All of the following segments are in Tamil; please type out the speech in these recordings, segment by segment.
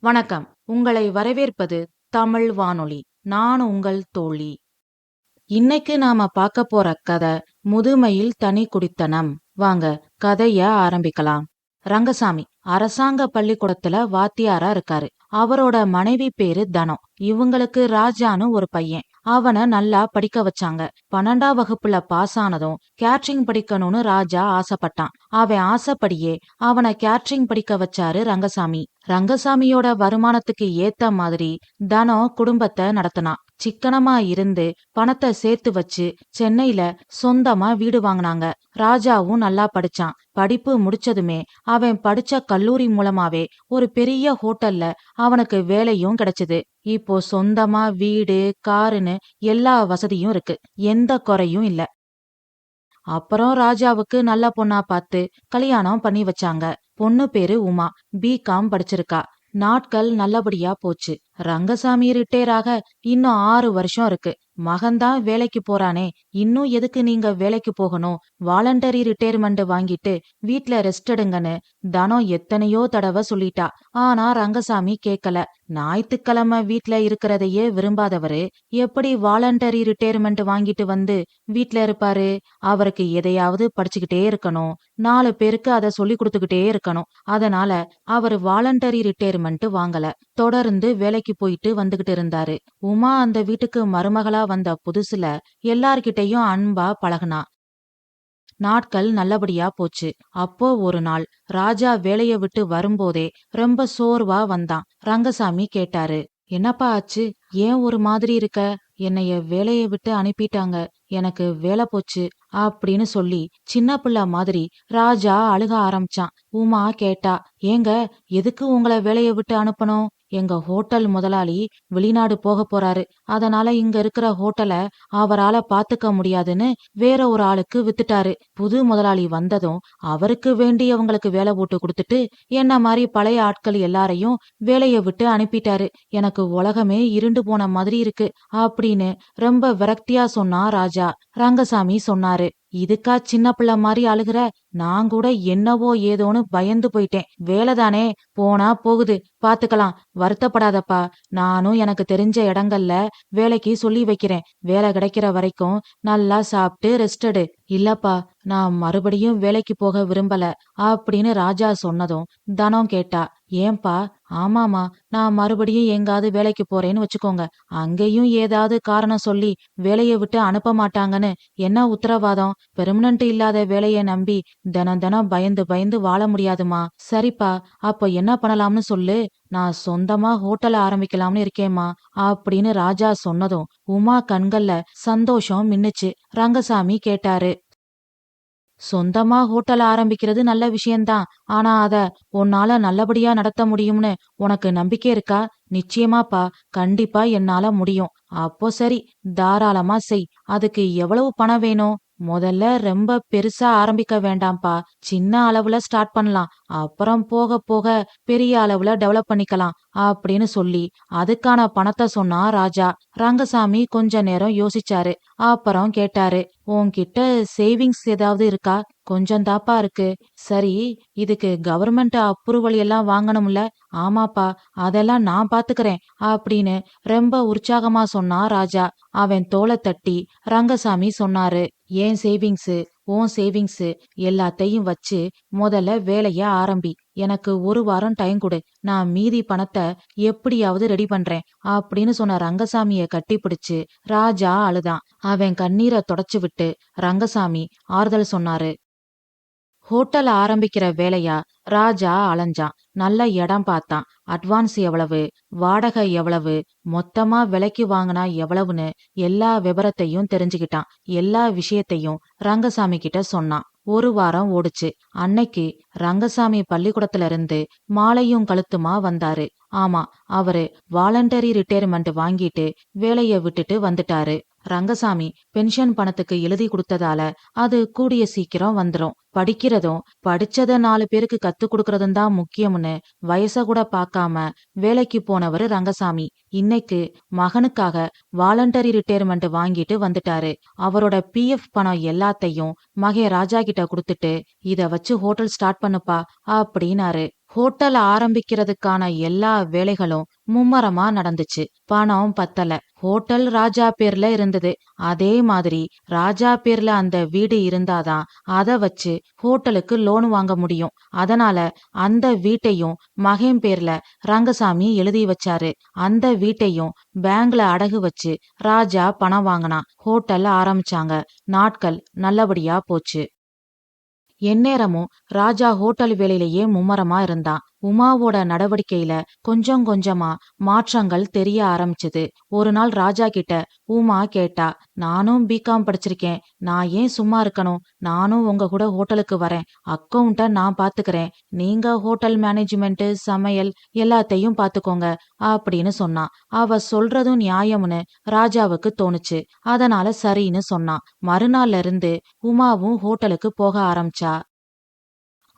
வணக்கம். உங்களை வரவேற்பது தமிழ் வானொலி. நான் உங்கள் தோழி. இன்னைக்கு நாம பார்க்க போற கதை முதுமையில் தனி குடித்தனம். வாங்க கதைய ஆரம்பிக்கலாம். ரங்கசாமி அரசாங்க பள்ளிக்கூடத்துல வாத்தியாரா இருக்காரு. அவரோட மனைவி பேரு தனம். இவங்களுக்கு ராஜான்னு ஒரு பையன். அவனை நல்லா படிக்க வச்சாங்க. பன்னெண்டாம் வகுப்புல பாஸ் ஆனதும் கேட்ரிங் படிக்கணும்னு ராஜா ஆசைப்பட்டான். அவன் ஆசைப்படியே அவனை கேட்ரிங் படிக்க வச்சாரு ரங்கசாமி. ரங்கசாமியோட வருமானத்துக்கு ஏத்த மாதிரி தனம் குடும்பத்தை நடத்தினான். சிக்கனமா இருந்து பணத்தை சேர்த்து வச்சு சென்னையில சொந்தமா வீடு வாங்கினாங்க. ராஜாவும் நல்லா படிச்சான். படிப்பு முடிச்சதுமே அவன் படிச்ச கல்லூரி மூலமாவே ஒரு பெரிய ஹோட்டல்ல அவனுக்கு வேலையும் கிடைச்சது. இப்போ சொந்தமா வீடு காருன்னு எல்லா வசதியும் இருக்கு. எந்த குறையும் இல்ல. அப்புறம் ராஜாவுக்கு நல்ல பொண்ணா பார்த்து கல்யாணம் பண்ணி வச்சாங்க. பொண்ணு பேரு உமா. பிகாம் படிச்சிருக்கா. நாட்கள் நல்லபடியா போச்சு. ரங்கசாமி ரிட்டையர் ஆக இன்னும் ஆறு வருஷம் இருக்கு. மகன்தான் வேலைக்கு போறானே. இன்னும் எதுக்கு நீங்க வேலைக்கு போகணும்? வாலண்டரி ரிட்டையர்மெண்ட் வாங்கிட்டு வீட்ல ரெஸ்ட் எடுங்கன்னு தனம் எத்தனையோ தடவை சொல்லிட்டா. ஆனா ரங்கசாமி கேக்கல. ஞாயிற்றுக்கிழமை வீட்ல இருக்கிறதையே விரும்பாதவரு. எப்படி வாலண்டரி ரிட்டையர்மெண்ட் வாங்கிட்டு வந்து வீட்ல இருப்பாரு? அவருக்கு எதையாவது படிச்சுக்கிட்டே இருக்கணும். நாலு பேருக்கு அதை சொல்லி கொடுத்துக்கிட்டே இருக்கணும். அதனால அவர் வாலண்டரி ரிட்டையர்மெண்ட் வாங்கல. தொடர்ந்து வேலைக்கு போயிட்டு வந்துகிட்டு இருந்தாரு. உமா அந்த வீட்டுக்கு மருமகளா வந்த புதுசுல எல்லார்கிட்டயும் அன்பா பழகுனா. நாட்கள் நல்லபடியா போச்சு. அப்போ ஒரு நாள் ராஜா வேலைய விட்டு வரும்போதே ரொம்ப சோர்வா வந்தான். ரங்கசாமி கேட்டாரு என்னப்பா ஆச்சு? ஏன் ஒரு மாதிரி இருக்க? என்னைய வேலைய விட்டு அனுப்பிட்டாங்க. எனக்கு வேலை போச்சு அப்படின்னு சொல்லி சின்ன பிள்ளை மாதிரி ராஜா அழுக ஆரம்பிச்சான். உமா கேட்டா ஏங்க எதுக்கு உங்களை வேலைய விட்டு அனுப்பணும்? எங்க ஹோட்டல் முதலாளி வெளிநாடு போக போறாரு. அதனால இங்க இருக்கிற ஹோட்டலை அவரால பாத்துக்க முடியாதுன்னு வேற ஒரு ஆளுக்கு வித்துட்டாரு. புது முதலாளி வந்ததும் அவருக்கு வேண்டியவங்களுக்கு வேலை போட்டு கொடுத்துட்டு என்ன மாதிரி பழைய ஆட்கள் எல்லாரையும் வேலைய விட்டு அனுப்பிட்டாரு. எனக்கு உலகமே இருண்டு போன மாதிரி இருக்கு. அப்படின்னு ரொம்ப விரக்தியா சொன்னா ராஜா. ரங்கசாமி சொன்னாரு. இதுக்கா சின்ன பிள்ளை மாதிரி அழுகிற? நான் கூட என்னவோ ஏதோன்னு பயந்து போயிட்டேன். வேலைதானே? போனா போகுது. பாத்துக்கலாம். வருத்தப்படாதப்பா. நானும் எனக்கு தெரிஞ்ச இடங்கள்ல வேலைக்கு சொல்லி வைக்கிறேன். வேலை கிடைக்கிற வரைக்கும் நல்லா சாப்பிட்டு ரெஸ்டடு இல்லப்பா நான் மறுபடியும் வேலைக்கு போக விரும்பல. அப்படின்னு ராஜா சொன்னதும் தனம் கேட்டா ஏன்பா ஆமாமா நான் மறுபடியும் எங்காவது வேலைக்கு போறேன்னு வச்சுக்கோங்க. அங்கேயும் ஏதாவது காரணம் சொல்லி வேலையை விட்டு அனுப்ப மாட்டாங்கன்னு என்ன உத்தரவாதம்? பெர்மனன்ட் இல்லாத வேலையை நம்பி தினம் தினம் பயந்து பயந்து வாழ முடியாதுமா சரிப்பா அப்ப என்ன பண்ணலாம்னு சொல்லு. நான் சொந்தமா ஹோட்டல் ஆரம்பிக்கலாம்னு இருக்கேம்மா அப்படின்னு ராஜா சொன்னதும் உமா கண்கள்ல சந்தோஷம் மின்னுச்சு. ரங்கசாமி கேட்டாரு. சொந்தமா ஹோட்டல் ஆரம்பிக்கிறது நல்ல விஷயம்தான். ஆனா அத உன்னால நல்லபடியா நடத்த முடியும்னு உனக்கு நம்பிக்கை இருக்கா? நிச்சயமாப்பா கண்டிப்பா என்னால முடியும். அப்போ சரி தாராளமா செய். அதுக்கு எவ்வளவு பணம் வேணும்? முதல்ல ரொம்ப பெருசா ஆரம்பிக்க வேண்டாம்ப்பா. சின்ன அளவுல ஸ்டார்ட் பண்ணலாம். அப்புறம் போக போக பெரிய அளவுல டெவலப் பண்ணிக்கலாம் அப்படின்னு சொல்லி அதுக்கான பணத்தை சொன்னா ராஜா. ரங்கசாமி கொஞ்ச நேரம் யோசிச்சாரு. அப்புறம் கேட்டாரு உன்கிட்ட சேவிங்ஸ் ஏதாவது இருக்கா? கொஞ்சம் தாப்பா இருக்கு. சரி இதுக்கு கவர்மெண்ட் அப்ரூவல் எல்லாம் வாங்கணும்ல. ஆமாப்பா அதெல்லாம் நான் பாத்துக்கிறேன் அப்படின்னு ரொம்ப உற்சாகமா சொன்னா ராஜா. அவன் தோலை தட்டி ரங்கசாமி சொன்னாரு ஏன் சேவிங்ஸு உன் சேவிங்ஸு எல்லாத்தையும் வச்சு முதல்ல வேலைய ஆரம்பி. எனக்கு ஒரு வாரம் டைம் கொடு. நான் மீதி பணத்தை எப்படியாவது ரெடி பண்றேன் அப்படின்னு சொன்ன ரங்கசாமிய கட்டிப்பிடிச்சு ராஜா அழுதான். அவன் கண்ணீரை தொடச்சு விட்டு ரங்கசாமி ஆறுதல் சொன்னாரு. ஹோட்டல் ஆரம்பிக்கிற வேலையா ராஜா அலைஞ்சான். நல்ல இடம் பார்த்தான். அட்வான்ஸ் எவ்வளவு? வாடகை எவ்வளவு? மொத்தமா விலைக்கு வாங்கினா எவ்வளவுன்னு எல்லா விவரத்தையும் தெரிஞ்சுக்கிட்டான். எல்லா விஷயத்தையும் ரங்கசாமி கிட்ட சொன்னான். ஒரு வாரம் ஓடுச்சு. அன்னைக்கு ரங்கசாமி பள்ளிக்கூடத்துல இருந்து மாலையும் கழுத்துமா வந்தாரு. ஆமா அவரு வாலண்டரி ரிட்டையர்மெண்ட் வாங்கிட்டு வேலைய விட்டுட்டு வந்துட்டாரு. ரங்கசாமி பென்ஷன் பணத்துக்கு எழுதி கொடுத்ததால அது கூடிய சீக்கிரம் வந்துரும். படிக்கிறதும் படிச்சதை நாலு பேருக்கு கத்து கொடுக்கறதும் தான் முக்கியம்னு வயச கூட பார்க்காம வேலைக்கு போனவர் ரங்கசாமி. இன்னைக்கு மகனுக்காக வாலண்டரி ரிட்டையர்மெண்ட் வாங்கிட்டு வந்துட்டாரு. அவரோட பிஎஃப் பணம் எல்லாத்தையும் மகே ராஜா கிட்ட கொடுத்துட்டு இத வச்சு ஹோட்டல் ஸ்டார்ட் பண்ணுப்பா அப்படின்னாரு. ஹோட்டல் ஆரம்பிக்கிறதுக்கான எல்லா வேலைகளும் மும்மரமா நடந்துச்சு. பணம் பத்தல. ஹோட்டல் ராஜா பேர்ல இருந்தது. அதே மாதிரி ராஜா பேர்ல அந்த வீடு இருந்தாதான் அத வச்சு ஹோட்டலுக்கு லோன் வாங்க முடியும். அதனால அந்த வீட்டையும் மகன் பேர்ல ரங்கசாமி எழுதி வச்சாரு. அந்த வீட்டையும் பேங்க்ல அடகு வச்சு ராஜா பணம் வாங்கினான் ஹோட்டல் ஆரம்பிச்சாங்க. நாட்கள் நல்லபடியா போச்சு. எந்நேரமும் ராஜா ஹோட்டல் வேலையிலேயே மும்மரமா இருந்தான். உமாவோட நடவடிக்கையில கொஞ்சம் கொஞ்சமா மாற்றங்கள் தெரிய ஆரம்பிச்சது. ஒரு நாள் ராஜா கிட்ட உமா கேட்டா நானும் பிகாம் படிச்சிருக்கேன். நான் ஏன் சும்மா இருக்கணும்? நானும் உங்க கூட ஹோட்டலுக்கு வரேன். அக்கௌண்ட்ட நான் பாத்துக்கிறேன். நீங்க ஹோட்டல் மேனேஜ்மெண்ட் சமையல் எல்லாத்தையும் பாத்துக்கோங்க அப்படின்னு சொன்னான். அவ சொல்றதும் நியாயம்னு ராஜாவுக்கு தோணுச்சு. அதனால சரின்னு சொன்னான். மறுநாள்ல இருந்து உமாவும் ஹோட்டலுக்கு போக ஆரம்பிச்சா.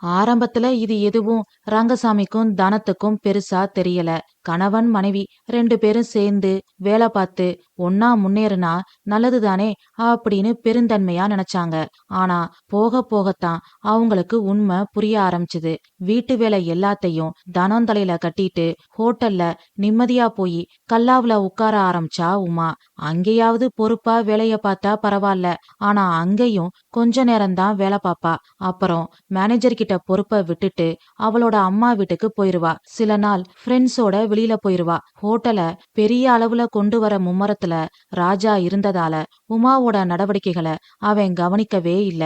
ஆரம்பத்துல இது எதுவும் ரங்கசாமிக்கும் தனத்துக்கும் பெருசா தெரியல. கணவன் மனைவி ரெண்டு பேரும் சேர்ந்து வேலை பார்த்து ஒன்னா முன்னேறினா நல்லதுதானே அப்படின்னு பெருந்தன்மையா நினைச்சாங்க. ஆனா போக போகத்தான் அவங்களுக்கு உண்மை புரிய ஆரம்பிச்சது. வீட்டு வேலை எல்லாத்தையும் தனம் தலையில கட்டிட்டு ஹோட்டல்ல நிம்மதியா போய் கல்லாவுல உட்கார ஆரம்பிச்சா உமா. அங்கேயாவது பொறுப்பா வேலைய பார்த்தா பரவாயில்ல. ஆனா அங்கேயும் கொஞ்ச நேரம்தான் வேலை பாப்பா. அப்புறம் மேனேஜர் கிட்ட பொறுப்பை விட்டுட்டு அவளோட அம்மா வீட்டுக்கு போயிருவா. சில நாள் ஃப்ரெண்ட்ஸோட வெளியில போயிருவா. ஹோட்டல பெரிய அளவுல கொண்டு வர மும்மரத்துல ராஜா இருந்ததால உமாவோட நடவடிக்கைகளை அவன் கவனிக்கவே இல்ல.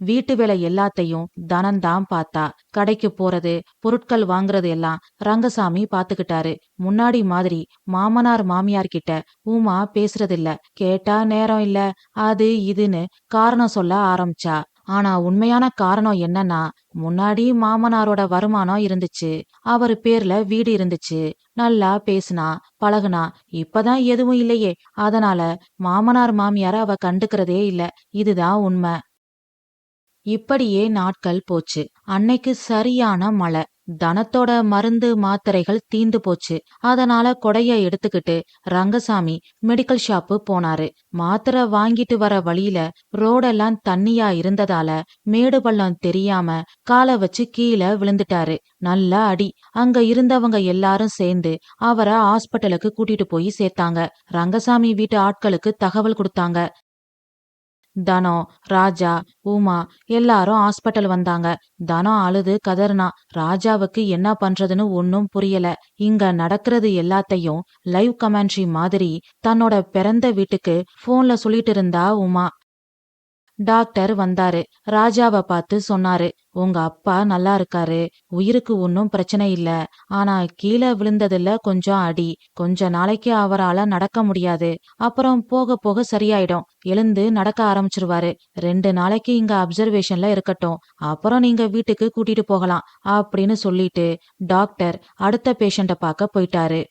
வீட்டு வேலை எல்லாத்தையும் தனந்தான் பார்த்தா. கடைக்கு போறது பொருட்கள் வாங்குறது எல்லாம் ரங்கசாமி பாத்துக்கிட்டாரு முன்னாடி மாதிரி மாமனார் மாமியார் கிட்ட உமா பேசுறதில்ல. கேட்டா நேரம் இல்ல. அது இதுன்னு காரணம் சொல்ல ஆரம்பிச்சா. ஆனா உண்மையான காரணம் என்னன்னா முன்னாடி மாமனாரோட வருமானம் இருந்துச்சு. அவர் பேர்ல வீடு இருந்துச்சு. நல்லா பேசுனா பழகுனா இப்பதான் எதுவும் இல்லையே. அதனால மாமனார் மாமியார அவ கண்டுக்கிறதே இல்ல. இதுதான் உண்மை. இப்படியே நாட்கள் போச்சு. அன்னைக்கு சரியான மழை. தனத்தோட மருந்து மாத்திரைகள் தீந்து போச்சு. அதனால கொடைய எடுத்துக்கிட்டு ரங்கசாமி மெடிக்கல் ஷாப்பு போனாரு. மாத்திரை வாங்கிட்டு வர வழியில ரோடெல்லாம் தண்ணியா இருந்ததால மேடு பள்ளம் தெரியாம காலை வச்சு கீழே விழுந்துட்டாரு. நல்ல அடி. அங்க இருந்தவங்க எல்லாரும் சேர்ந்து அவரை ஹாஸ்பிட்டலுக்கு கூட்டிட்டு போய் சேர்த்தாங்க. ரங்கசாமி வீட்டு ஆட்களுக்கு தகவல் கொடுத்தாங்க. தனம் ராஜா உமா எல்லாரும் ஹாஸ்பிட்டல் வந்தாங்க. தனம் அழுது கதறினா ராஜாவுக்கு என்ன பண்றதுன்னு ஒன்னும் புரியல. இங்க நடக்கிறது எல்லாத்தையும் லைவ் கமெண்ட்ரி மாதிரி தன்னோட பிறந்த வீட்டுக்கு போன்ல சொல்லிட்டு இருந்தா உமா. டாக்டர் வந்தாரு. ராஜாவை பார்த்து சொன்னாரு உங்க அப்பா நல்லா இருக்காரு. உயிருக்கு ஒன்னும் பிரச்சனை இல்ல. ஆனா கீழே விழுந்ததுல கொஞ்சம் அடி. கொஞ்ச நாளைக்கு அவரால நடக்க முடியாது. அப்புறம் போக போக சரியாயிடும். எழுந்து நடக்க ஆரம்பிச்சிருவாரு. ரெண்டு நாளைக்கு இங்க அப்சர்வேஷன்ல இருக்கட்டும். அப்புறம் நீங்க வீட்டுக்கு கூட்டிட்டு போகலாம். அப்படின்னு சொல்லிட்டு டாக்டர் அடுத்த பேஷண்ட பார்க்க போயிட்டாரு.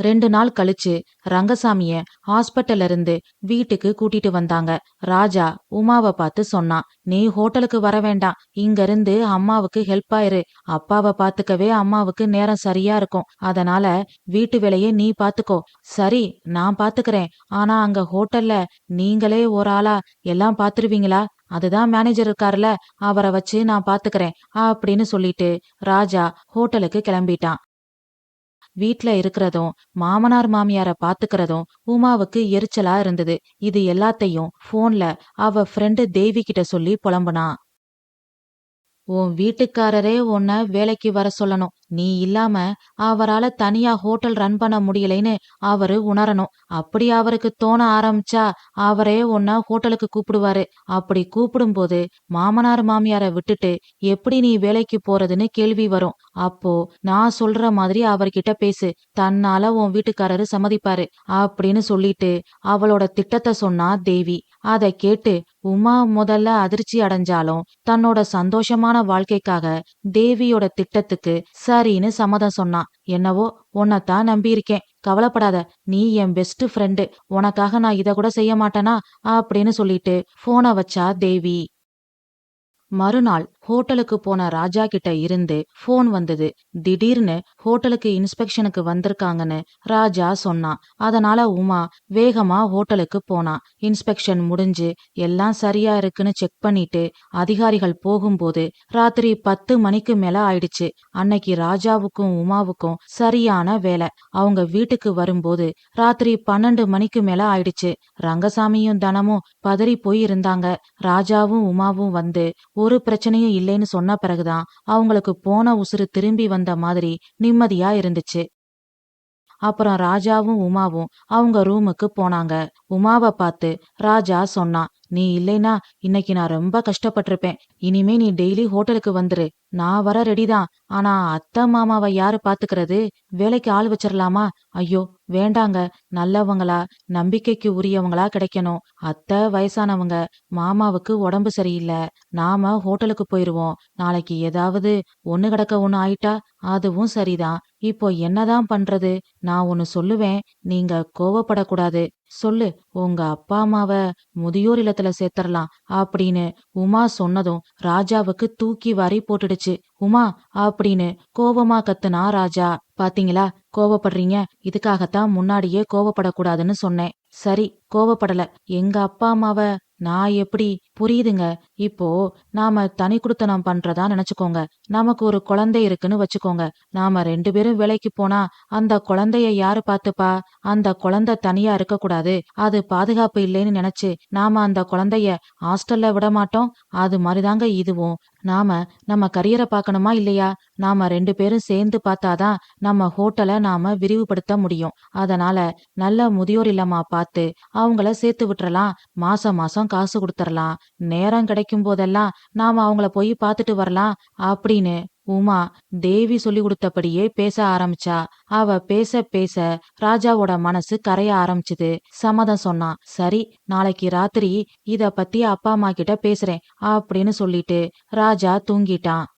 ரெண்டு நாள் கழிச்சு ரங்கசாமிய ஹாஸ்பிட்டல்ல இருந்து வீட்டுக்கு கூட்டிட்டு வந்தாங்க. ராஜா உமாவை பார்த்து சொன்னான் நீ ஹோட்டலுக்கு வர வேண்டாம். இங்க இருந்து அம்மாவுக்கு ஹெல்ப் ஆயிரு. அப்பாவை பாத்துக்கவே அம்மாவுக்கு நேரம் சரியா இருக்கும். அதனால வீட்டு வேலையை நீ பாத்துக்கோ சரி நான் பாத்துக்கிறேன் ஆனா அங்க ஹோட்டல்ல நீங்களே ஒரு ஆளா எல்லாம் பாத்துருவீங்களா அதுதான் மேனேஜர் இருக்காருல அவரை வச்சு நான் பாத்துக்கிறேன் அப்படின்னு சொல்லிட்டு ராஜா ஹோட்டலுக்கு கிளம்பிட்டான். வீட்ல இருக்கிறதும் மாமனார் மாமியார பாத்துக்கிறதும் உமாவுக்கு எரிச்சலா இருந்தது. இது எல்லாத்தையும் போன்ல அவ ஃப்ரெண்டு தேவி கிட்ட சொல்லி புலம்புனா. உன் வீட்டுக்காரரே உன்னை வேலைக்கு வர சொல்லணும். நீ இல்லாம அவரால தனியா ஹோட்டல் ரன் பண்ண முடியலைன்னு அவரு உணரணும். அப்படி அவருக்கு தோண ஆரம்பிச்சா அவரே உன்ன ஹோட்டலுக்கு கூப்பிடுவாரு. அப்படி கூப்பிடும்போது மாமனார் மாமியார விட்டுட்டு எப்படி நீ வேலைக்கு போறதுன்னு கேள்வி வரும். அப்போ நான் சொல்ற மாதிரி அவர்கிட்ட பேசு. தன்னால உன் வீட்டுக்காரரு சம்மதிப்பாரு. அப்படின்னு சொல்லிட்டு அவளோட திட்டத்தை சொன்னா தேவி. அதை கேட்டு உமா முதல்ல அதிர்ச்சி அடைஞ்சாலும் தன்னோட சந்தோஷமான வாழ்க்கைக்காக தேவியோட திட்டத்துக்கு சரின்னு சம்மதம் சொன்னான். என்னவோ உன்னைத்தான் நம்பியிருக்கேன். கவலைப்படாத நீ என் பெஸ்ட் ஃப்ரெண்டு உனக்காக நான் இதை கூட செய்ய மாட்டேனா? அப்படின்னு சொல்லிட்டு போனை வச்சா தேவி. மறுநாள் ஹோட்டலுக்கு போன ராஜா கிட்ட இருந்து ஃபோன் வந்தது. திடீர்னு ஹோட்டலுக்கு இன்ஸ்பெக்ஷனுக்கு வந்திருக்காங்கன்னு ராஜா சொன்னான். அதனால உமா வேகமா ஹோட்டலுக்கு போனான் இன்ஸ்பெக்ஷன் முடிஞ்சு எல்லாம் சரியா இருக்குன்னு செக் பண்ணிட்டு அதிகாரிகள் போகும்போது ராத்திரி பத்து மணிக்கு மேல ஆயிடுச்சு. அன்னைக்கு ராஜாவுக்கும் உமாவுக்கும் சரியான வேலை. அவங்க வீட்டுக்கு வரும்போது ராத்திரி பன்னெண்டு மணிக்கு மேல ஆயிடுச்சு. ரங்கசாமியும் தனமும் பதறி போய் இருந்தாங்க ராஜாவும் உமாவும் வந்து ஒரு பிரச்சனையும் இல்லைன்னு சொன்ன பிறகுதான் அவங்களுக்கு போன உசுறு திரும்பி வந்த மாதிரி நிம்மதியா இருந்துச்சு. அப்புறம் ராஜாவும் உமாவும் அவங்க ரூமுக்கு போனாங்க. உமாவை பார்த்து ராஜா சொன்னான் நீ இல்லைனா இன்னைக்கு நான் ரொம்ப கஷ்டப்பட்டிருப்பேன். இனிமே நீ டெய்லி ஹோட்டலுக்கு வந்துரு. நான் வர ரெடிதான். ஆனா அத்தை மாமாவை யாரு பாத்துக்கிறது? வேலைக்கு ஆள் வச்சிடலாமா ஐயோ வேண்டாங்க நல்லவங்களா நம்பிக்கைக்கு உரியவங்களா கிடைக்கணும். அத்தை வயசானவங்க மாமாவுக்கு உடம்பு சரியில்லை நாம ஹோட்டலுக்கு போயிருவோம். நாளைக்கு ஏதாவது ஒண்ணு கிடக்க ஒண்ணு ஆயிட்டா அதுவும் சரிதான். இப்போ என்னதான் பண்றது? நான் ஒன்னு சொல்லுவேன் நீங்க கோவப்படக்கூடாது. சொல்லு உங்க அப்பா அம்மாவ முதியோர் இல்லத்துல சேர்த்தரலாம் அப்படின்னு உமா சொன்னதும் ராஜாவுக்கு தூக்கி வாரி போட்டுடுச்சு. உமா அப்படின்னு கோபமா கத்துனா ராஜா. பாத்தீங்களா? கோவப்படுறீங்க? இதுக்காகத்தான் முன்னாடியே கோவப்படக்கூடாதுன்னு சொன்னேன். சரி கோவப்படல. எங்க அப்பா அம்மாவ நான் எப்படி? புரியுதுங்க. இப்போ நாம தனி குடுத்தனம் பண்றதா நினைச்சுக்கோங்க. நமக்கு ஒரு குழந்தை இருக்குன்னு வச்சுக்கோங்க. நாம ரெண்டு பேரும் வேலைக்கு போனா அந்த குழந்தைய யாரு பாத்துப்பா அந்த குழந்தை தனியா இருக்க கூடாது அது பாதுகாப்பு இல்லைன்னு நினைச்சு நாம அந்த குழந்தைய ஹாஸ்டல்ல விட மாட்டோம். அது மாதிரிதாங்க இதுவும். நாம நம்ம கரியரை பார்க்கணுமா இல்லையா? நாம ரெண்டு பேரும் சேர்ந்து பார்த்தாதான் நம்ம ஹோட்டலை நாம விரிவுபடுத்த முடியும். அதனால நல்ல முதியோர் இல்லமா பார்த்து அவங்கள சேர்த்து விட்டுறலாம். மாசம் மாசம் காசு கொடுத்துடலாம் நேரம் கிடைக்கும் போதெல்லாம் நாம அவங்கள போய் பார்த்துட்டு வரலாம். அப்படின்னு உமா தேவி சொல்லி கொடுத்தபடியே பேச ஆரம்பிச்சா. அவ பேச பேச ராஜாவோட மனசு கரைய ஆரம்பிச்சுது. சம்மதம் சொன்னான் சரி நாளைக்கு ராத்திரி இத பத்தி அப்பா அம்மா கிட்ட பேசுறேன் அப்படின்னு சொல்லிட்டு ராஜா தூங்கிட்டான்.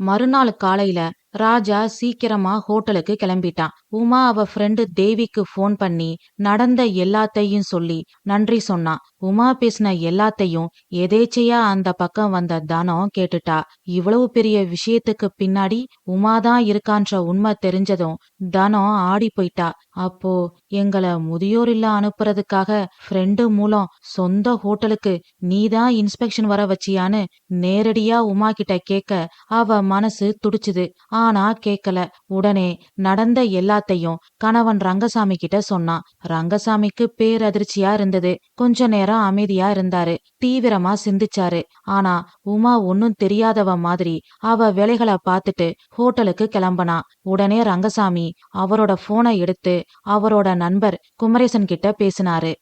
மறுநாள் காலையில ராஜா சீக்கிரமா ஹோட்டலுக்கு கிளம்பிட்டான். உமா அவ ஃப்ரெண்டு தேவிக்கு ஃபோன் பண்ணி நடந்த எல்லாத்தையும் சொல்லி நன்றி சொன்னான். உமா பேசின எல்லாத்தையும் எதேச்சையா அந்த பக்கம் வந்த தனம் கேட்டுட்டா. இவ்வளவு பெரிய விஷயத்துக்கு பின்னாடி உமாதான் இருக்கான்ற உண்மை தெரிஞ்சதும் தனம் ஆடி போயிட்டா. அப்போ எங்கள முதியோர் இல்ல அனுப்புறதுக்காக ஃப்ரெண்டு மூலம் சொந்த ஹோட்டலுக்கு நீதான் இன்ஸ்பெக்ஷன் வர வச்சியான்னு நேரடியா உமா கிட்ட கேட்க அவ மனசு துடிச்சுது. ஆனா கேக்கல. உடனே நடந்த எல்லாத்தையும் கணவன் ரங்கசாமி கிட்ட சொன்னான். ரங்கசாமிக்கு பேரதிர்ச்சியா இருந்தது. கொஞ்ச நேரம் அமைதியா இருந்தாரு. தீவிரமா சிந்திச்சாரு. ஆனா உமா ஒன்னும் தெரியாதவ மாதிரி அவ வேலைகளை பார்த்துட்டு ஹோட்டலுக்கு கிளம்பனா. உடனே ரங்கசாமி அவரோட போனை எடுத்து அவரோட நண்பர் குமரேசன் கிட்ட பேசினாரு.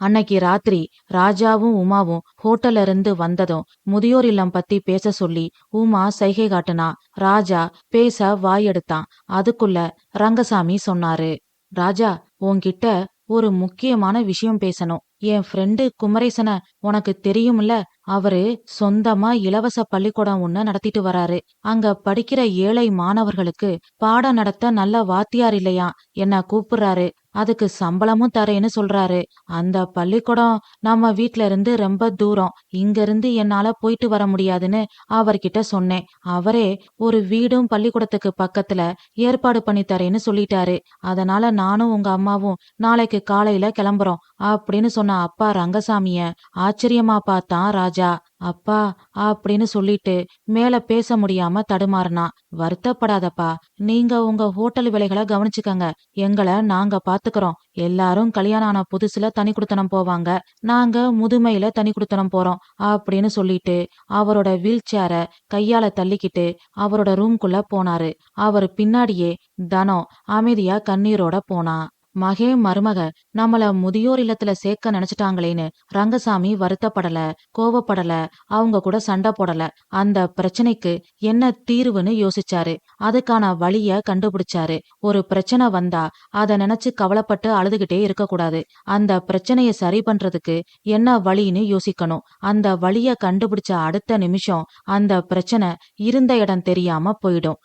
அன்னைக்கு ராத்திரி ராஜாவும் உமாவும் ஹோட்டல்ல இருந்து வந்ததும் முதியோர் இல்லம் பத்தி பேச சொல்லி உமா சைகை காட்டுனா ராஜா பேச வாயெடுத்தான். அதுக்குள்ள ரங்கசாமி சொன்னாரு. ராஜா உன்கிட்ட ஒரு முக்கியமான விஷயம் பேசணும். என் ஃப்ரெண்டு குமரேசன உனக்கு தெரியும்ல? அவரு சொந்தமா இலவச பள்ளிக்கூடம் ஒண்ணு நடத்திட்டு வராரு. அங்க படிக்கிற ஏழை மாணவர்களுக்கு பாடம் நடத்த நல்ல வாத்தியார் இல்லையா? என்ன கூப்பிடுறாரு. அதுக்கு சம்பளமும் தரேன்னு சொல்றாரு. அந்த பள்ளிக்கூடம் நம்ம வீட்ல இருந்து ரொம்ப தூரம். இங்க இருந்து என்னால போயிட்டு வர முடியாதுன்னு அவர்கிட்ட சொன்னேன். அவரே ஒரு வீடும் பள்ளிக்கூடத்துக்கு பக்கத்துல ஏற்பாடு பண்ணி தரேன்னு சொல்லிட்டாரு. அதனால நானும் உங்க அம்மாவும் நாளைக்கு காலையில கிளம்புறோம். அப்படின்னு சொன்ன அப்பா ரங்கசாமிய ஆச்சரியமா பார்த்தான் ராஜா. அப்பா அப்படின்னு சொல்லிட்டு மேல பேச முடியாம தடுமாறினான் வருத்தப்படாதப்பா. நீங்க உங்க ஹோட்டல் வேலைகளை கவனிச்சுக்கங்க. எங்களை நாங்க பாத்துக்கிறோம். எல்லாரும் கல்யாணம் ஆன புதுசுல தனி குடுத்தனம் போவாங்க. நாங்க முதுமையில தனி குடுத்தனம் போறோம் அப்படின்னு சொல்லிட்டு அவரோட வீல் சேர கையால தள்ளிக்கிட்டு அவரோட ரூம்குள்ள போனாரு. அவர் பின்னாடியே தனம் அமைதியா கண்ணீரோட போனா. மகே மருமக நம்மள முதியோர் இல்லத்துல சேர்க்க நினைச்சிட்டாங்களேன்னு ரங்கசாமி வருத்தப்படல கோவப்படல அவங்க கூட சண்டை போடல. அந்த பிரச்சனைக்கு என்ன தீர்வுன்னு யோசிச்சாரு. அதுக்கான வழிய கண்டுபிடிச்சாரு. ஒரு பிரச்சனை வந்தா அத நினைச்சு கவலைப்பட்டு அழுதுகிட்டே இருக்கக்கூடாது. அந்த பிரச்சனைய சரி பண்றதுக்கு என்ன வழின்னு யோசிக்கணும். அந்த வழிய கண்டுபிடிச்ச அடுத்த நிமிஷம் அந்த பிரச்சனை இருந்த இடம் தெரியாம போயிடும்.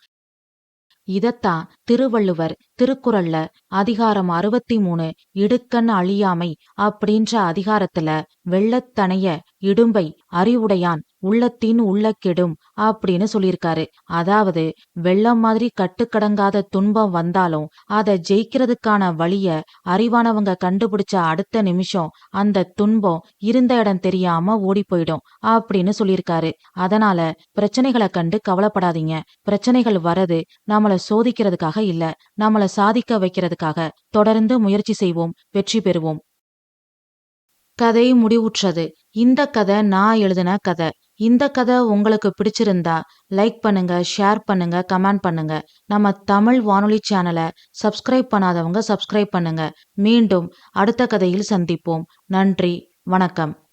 இதத்தான் திருவள்ளுவர் திருக்குறள்ல அதிகாரம் அறுபத்தி மூணு இடுக்கண் அழியாமை அப்படின்ற அதிகாரத்துல வெள்ளத்தனைய இடும்பை அறிவுடையான் உள்ளத்தின் உள்ள கெடும் அப்படின்னு சொல்லியிருக்காரு. அதாவது வெள்ளம் மாதிரி கட்டுக்கடங்காத துன்பம் வந்தாலும் அதை ஜெயிக்கிறதுக்கான வழிய அறிவானவங்க கண்டுபிடிச்ச அடுத்த நிமிஷம் அந்த துன்பம் இருந்த இடம் தெரியாம ஓடி போயிடும் அப்படின்னு சொல்லியிருக்காரு. அதனால பிரச்சனைகளை கண்டு கவலைப்படாதீங்க. பிரச்சனைகள் வரது நம்மள சோதிக்கிறதுக்காக இல்ல நம்மள சாதிக்க வைக்கிறதுக்காக தொடர்ந்து முயற்சி செய்வோம் வெற்றி பெறுவோம். கதை முடிவுற்றது. இந்த கதை நான் எழுதின கதை. இந்த கதை உங்களுக்கு பிடிச்சிருந்தா லைக் பண்ணுங்க ஷேர் பண்ணுங்க கமெண்ட் பண்ணுங்க. நம்ம தமிழ் வானொலி சேனலை சப்ஸ்கிரைப் பண்ணாதவங்க சப்ஸ்கிரைப் பண்ணுங்க. மீண்டும் அடுத்த கதையில் சந்திப்போம். நன்றி வணக்கம்.